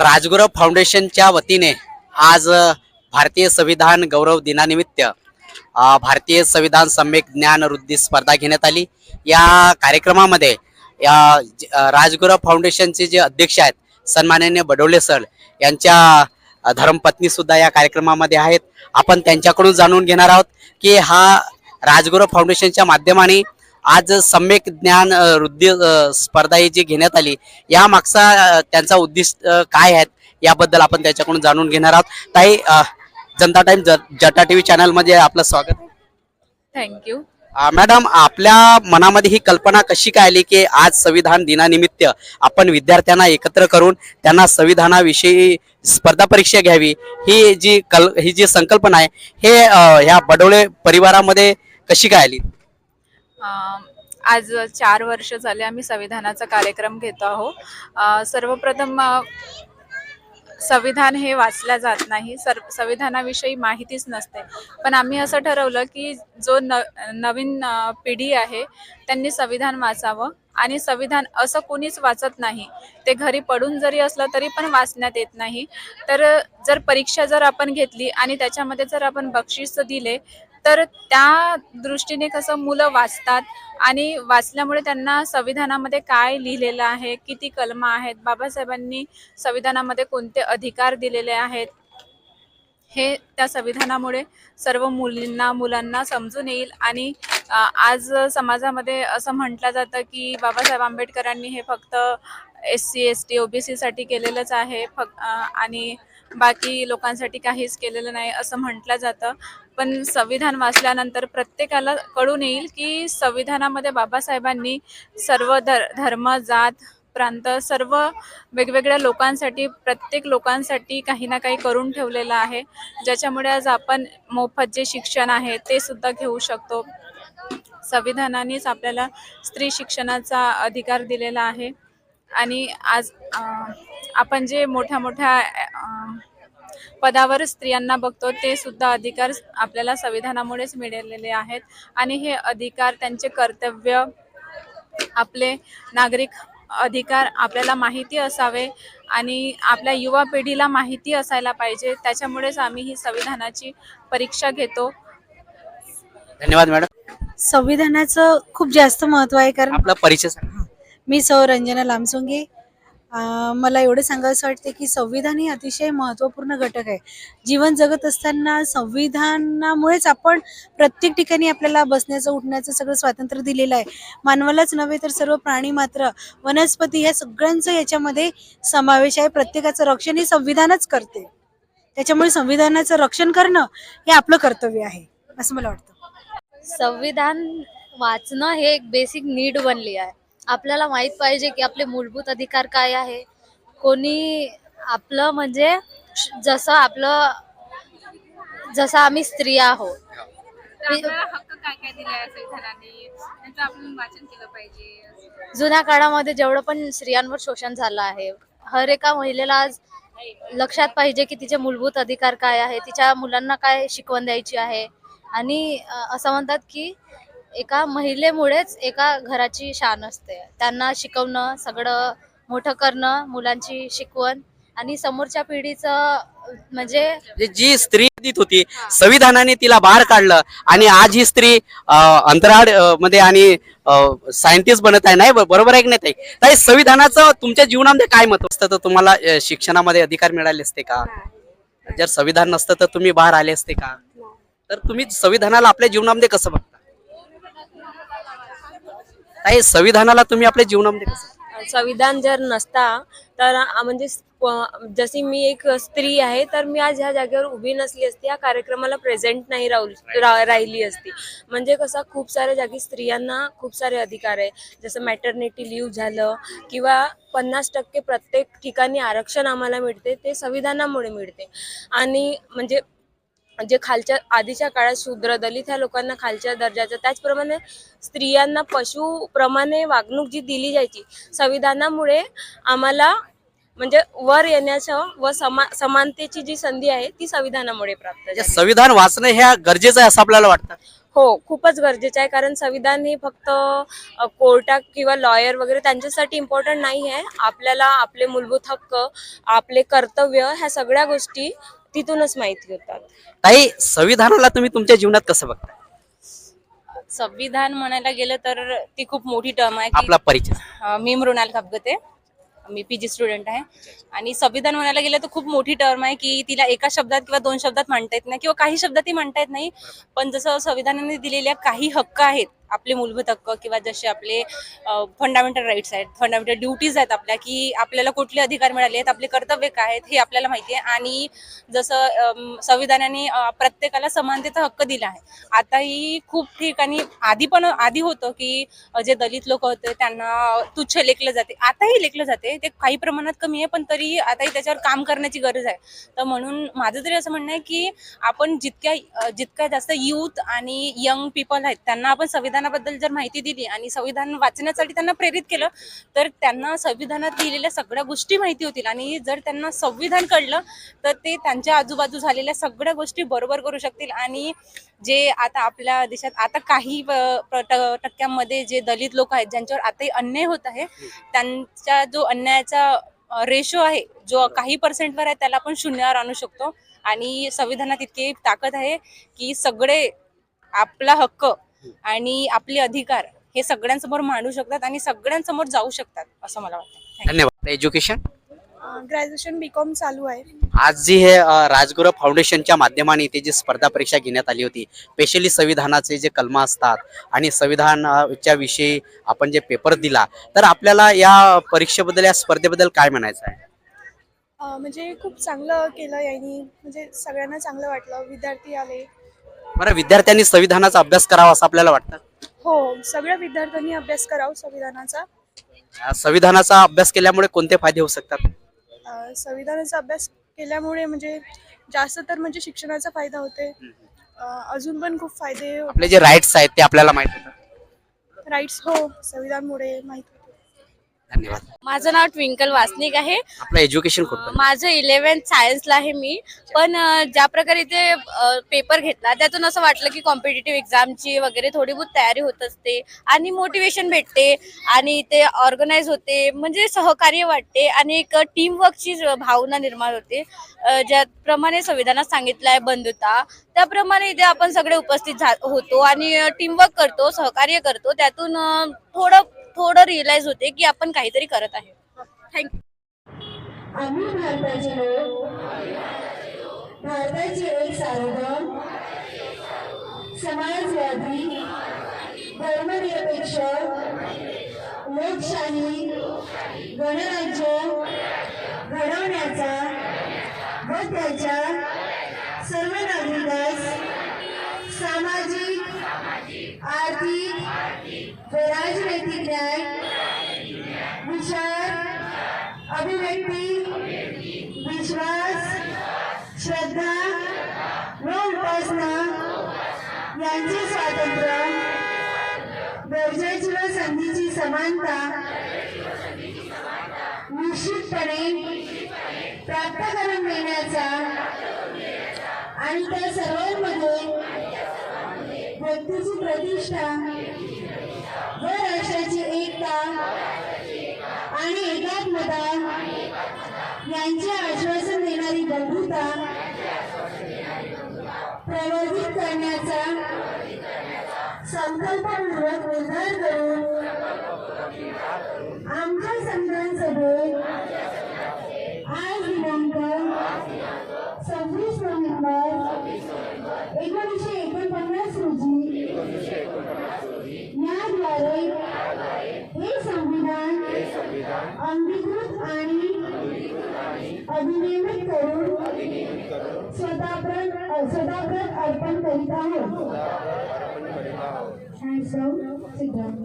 राजगुरू फाउंडेशनच्या वतीने आज भारतीय संविधान गौरव दिनानिमित्त भारतीय संविधान सम्यक ज्ञान वृद्धी स्पर्धा घेण्यात आली. या कार्यक्रमामध्ये या ज- राजगुरू फाउंडेशनचे जे अध्यक्ष आहेत सन्माननीय बडोले सर यांच्या धर्मपत्नी सुद्धा या कार्यक्रमामध्ये आहेत. आपण त्यांच्याकडून जाणून घेणार आहोत की हा राजगुरू फाउंडेशनच्या माध्यमाने आज सम्यक ज्ञान वृद्धी स्पर्धा ही जी घेण्यात आली या मागचा त्यांचा उद्दिष्ट काय आहेत याबद्दल आपण त्याच्याकडून जाणून घेणार आहोत. ताई जनता टाइम जटा टीव्ही चॅनलमध्ये आपलं स्वागत. थँक्यू मॅडम आपल्या मनामध्ये ही कल्पना कशी काय आली की आज संविधान दिनानिमित्त आपण विद्यार्थ्यांना एकत्र करून त्यांना संविधानाविषयी स्पर्धा परीक्षा घ्यावी ही जी कल ही जी संकल्पना आहे हे ह्या बडोळे परिवारामध्ये कशी काय आली? आज चार वर्ष झाले आम्ही संविधानाचा कार्यक्रम घेतो आहोत. सर्वप्रथम संविधान हे वाचल्या जात नाही. सर संविधानाविषयी माहितीच नसते. पण आम्ही असं ठरवलं की जो न नवीन पिढी आहे त्यांनी संविधान वाचावं. आणि संविधान असं कोणीच वाचत नाही. ते घरी पडून जरी असलं तरी पण वाचण्यात येत नाही. तर जर परीक्षा जर आपण घेतली आणि त्याच्यामध्ये जर आपण बक्षीस दिले तर त्या दृष्टीने कसं मुलं वाचतात आणि वाचल्यामुळे त्यांना संविधानामध्ये काय लिहिलेलं आहे किती कलमं आहेत बाबासाहेबांनी संविधानामध्ये कोणते अधिकार दिलेले आहेत हे त्या संविधानामुळे सर्व मुलींना मुलांना समजून येईल. आणि आज समाजामध्ये असं म्हटलं जातं की बाबासाहेब आंबेडकरांनी हे फक्त एस सी एस टी ओबीसीसाठी केलेलंच आहे. फक्त आणि बाकी लोकांसाठी काहीच केलेलं नाही असं म्हटलं जातं. पण संविधान वाचल्यानंतर प्रत्येकाला कळून येईल की संविधानामध्ये बाबासाहेबांनी सर्व धर धर्म जात प्रांत सर्व वेगवेगळ्या लोकांसाठी प्रत्येक लोकांसाठी काही ना काही करून ठेवलेलं आहे. ज्याच्यामुळे आज आपण मोफत जे शिक्षण आहे ते सुद्धा घेऊ शकतो. संविधानानेच आपल्याला स्त्री शिक्षणाचा अधिकार दिलेला आहे. आणि आज आपण जे मोठ्या मोठ्या पदावर स्त्रियांना बघतो ते सुद्धा अधिकार आपल्याला संविधानामुळेच मिळालेले आहेत. आणि हे अधिकार त्यांचे कर्तव्य आपले नागरिक अधिकार आपल्याला माहिती असावे आणि आपल्या युवा पिढीला माहिती असायला पाहिजे. त्याच्यामुळेच आम्ही ही संविधानाची परीक्षा घेतो. धन्यवाद मॅडम. संविधानाचं खूप जास्त महत्त्व आहे कारण आपला परिचय सांगा. मी सौ रंजना लामसोंगे मला एवढं सांगायचं वाटते की संविधान हे अतिशय महत्त्वपूर्ण घटक आहे. जीवन जगत असताना संविधानामुळेच आपण प्रत्येक ठिकाणी आपल्याला बसण्याचं उठण्याचं सगळं स्वातंत्र्य दिलेलं आहे. मानवालाच नव्हे तर सर्व प्राणी मात्र वनस्पती ह्या सगळ्यांचं याच्यामध्ये समावेश आहे. प्रत्येकाचं रक्षण हे संविधानच करते. त्याच्यामुळे संविधानाचं रक्षण करणं हे आपलं कर्तव्य आहे असं मला वाटतं. संविधान वाचणं हे एक बेसिक नीड बनली आहे. आपल्याला माहीत पाहिजे की आपले मूलभूत अधिकार काय आहे. कोणी आपलं म्हणजे जसं आपलं जसं आम्ही स्त्री आहोत. हक्क काय काय दिले आहे संविधानाने त्यांचं आपण वाचन केलं पाहिजे. जुन्या काळामध्ये जेवढं पण स्त्रियांवर शोषण झालं आहे हर एका महिलेला आज लक्षात पाहिजे की तिचे मूलभूत अधिकार काय आहे तिच्या मुलांना काय शिकवण द्यायची आहे. आणि असं म्हणतात की एका महिलेमुळेच एका घराची शान असते. त्यांना शिकवणं सगळं मोठं करणं मुलांची शिकवण आणि समोरच्या पिढीचं म्हणजे जी स्त्री दित होती संविधानाने तिला बाहेर काढलं आणि आज ही स्त्री अंतराळमध्ये आणि सायंटिस्ट बनत आहे नाही? बरोबर आहे की नाही ताई? संविधानाचं तुमच्या जीवनामध्ये काय मत असतं? तर तुम्हाला शिक्षणामध्ये अधिकार मिळाले असते का? जर संविधान नसतं तर तुम्ही बाहेर आले असते का? तर तुम्ही संविधानाला आपल्या जीवनामध्ये कसं बघता? ताई संविधानाला तुम्ही आपल्या जीवनामध्ये कसं संविधान जर नसता तर म्हणजे जशी मी एक स्त्री आहे तर मी आज ह्या जागेवर उभी नसली असती या कार्यक्रमाला प्रेझेंट नाही राहू रा- राहिली असती. म्हणजे कसं खूप साऱ्या जागी स्त्रियांना खूप सारे अधिकार आहे. जसं मॅटर्निटी लिव्ह झालं किंवा पन्नास टक्के प्रत्येक ठिकाणी आरक्षण आम्हाला मिळते ते संविधानामुळे मिळते. आणि म्हणजे जे खालच्या आधीच्या काळात शूद्र दलित ह्या लोकांना खालच्या दर्जाचं त्याचप्रमाणे स्त्रियांना पशुप्रमाणे वागणूक जी दिली जायची संविधानामुळे आम्हाला म्हणजे वर येण्याचं व समा समानतेची जी संधी आहे ती संविधानामुळे प्राप्त म्हणजे झाली. संविधान वाचणं हे गरजेचं आहे असं आपल्याला वाटतं? हो खूपच गरजेचं आहे कारण संविधान हे फक्त अ, कोर्टात किंवा लॉयर वगैरे त्यांच्यासाठी इम्पॉर्टंट नाही आहे. आपल्याला आपले मूलभूत हक्क आपले कर्तव्य ह्या सगळ्या गोष्टी तिथूनच माहिती होतात. ताई संविधानाला तुम्ही तुमच्या जीवनात कसं बघता? संविधान म्हणायला गेलं तर ती खूप मोठी टर्म आहे की आपला परिचय. अं, मी मृणाल खापगते. मी पी जी स्टुडंट आहे. आणि संविधान म्हणायला गेलं तर खूप मोठी टर्म आहे की तिला एका शब्दात किंवा दोन शब्दात म्हणता येत नाही किंवा काही शब्दात ती म्हणता येत नाही. पण जसं संविधानाने दिलेल्या काही हक्क आहेत आपले मूलभूत हक्क किंवा जसे आपले फंडामेंटल राईट्स आहेत फंडामेंटल ड्युटीज आहेत आपल्या की आपल्याला कुठले अधिकार मिळाले आहेत आपले कर्तव्य काय आहेत हे आपल्याला माहिती आहे. आणि जसं संविधानाने प्रत्येकाला समानतेचा हक्क दिला आहे. आताही खूप ठिकाणी आधी पण आधी होतं की जे दलित लोक होते त्यांना तुच्छ लेखलं जाते. आताही लेखलं जाते. ते काही प्रमाणात कमी आहे पण तरी आताही त्याच्यावर काम करण्याची गरज आहे. तर म्हणून माझं तरी असं म्हणणं आहे की आपण जितक्या जितक्या जास्त युथ आणि यंग पीपल आहेत त्यांना आपण संविधान संविधानाबद्दल जर माहिती दिली आणि संविधान वाचण्यासाठी त्यांना प्रेरित केलं तर त्यांना संविधानात लिहिलेल्या सगळ्या गोष्टी माहिती होतील. आणि जर त्यांना संविधान कळलं तर ते त्यांच्या आजूबाजू झालेल्या सगळ्या गोष्टी बरोबर करू शकतील. आणि जे आता आपल्या देशात आता काही टक्क्यांमध्ये जे दलित लोक आहेत ज्यांच्यावर आताही अन्याय होत आहे त्यांचा जो अन्यायाचा रेशो आहे जो काही पर्सेंटवर आहे त्याला आपण शून्यावर आणू शकतो. आणि संविधानात इतकी ताकद आहे की सगळे आपला हक्क आणि आपले अधिकार हे सगळ्यांसमोर मांडू शकतात आणि सगळ्यांसमोर जाऊ शकतात असं मला वाटतं. धन्यवाद. एज्युकेशन ग्रॅज्युएशन बी कॉम चालू आहे. आज जी हे राजगुरू फाउंडेशनच्या माध्यमाने इथे जी स्पर्धा परीक्षा घेण्यात आली होती स्पेशली संविधानाचे जे कलम असतात आणि संविधानाच्या विषयी आपण जे पेपर दिला तर आपल्याला या परीक्षेबद्दल या स्पर्धेबद्दल काय म्हणायचं आहे? म्हणजे खूप चांगलं केलं यांनी. म्हणजे सगळ्यांना चांगलं वाटलं. विद्यार्थी आले बरं विद्यार्थ्यांनी संविधानाचा अभ्यास करावा असं आपल्याला वाटतं? हो सगळ्या विद्यार्थ्यांनी अभ्यास करावा संविधानाचा. अ, संविधानाचा अभ्यास केल्यामुळे कोणते फायदे होऊ शकतात? अं, संविधानाचा अभ्यास केल्यामुळे म्हणजे जास्त तर म्हणजे शिक्षणाचा फायदा होते. अं, अजून पण खूप फायदे आपले जे राईट्स आहेत ते आपल्याला माहीत होतात. राईट्स हो संविधानमुळे माहिती होते धन्यवाद. माझं नाव ट्विंकल वासनिक आहे. आपलं एज्युकेशन कुठं माझं इलेव्हन्थ सायन्सला आहे मी. पण ज्या प्रकारे ते पेपर घेतला त्यातून असं वाटलं की कॉम्पिटेटिव्ह एक्झामची वगैरे थोडी बहुत तयारी होत असते आणि मोटिवेशन भेटते आणि ते ऑर्गनाईज होते म्हणजे सहकार्य वाटते आणि एक टीमवर्कची भावना निर्माण होते. ज्याप्रमाणे संविधानात सांगितलं आहे बंधुता त्याप्रमाणे इथे आपण सगळे उपस्थित होतो आणि टीमवर्क करतो सहकार्य करतो. त्यातून थोडं थोडं रिअलाइज होते की आपण काहीतरी करत आहे. थँक्यू आम्ही भारताचे लोक भारताचे एक सार्वभौम समाजवादी धर्मनिरपेक्ष लोकशाही गणराज्य घडवण्याचा व त्याच्या सर्व नागरिकांस आर्थिक व राजनैतिक न्याय विचार अभिव्यक्ती विश्वास श्रद्धा व उपासना यांचे स्वातंत्र्य दर्जाची व संधीची समानता निश्चितपणे प्राप्त करून देण्याचा आणि त्या सर्वांमध्ये व्यक्तीची प्रतिष्ठा. व राष्ट्राची एकता आणि एकात्मता यांचे आश्वासन देणारी बंधुता प्रवर्धित करण्याचा संकल्पपूर्वक उद्धार करून अर्पण करीत आहोत Hands down, sit down.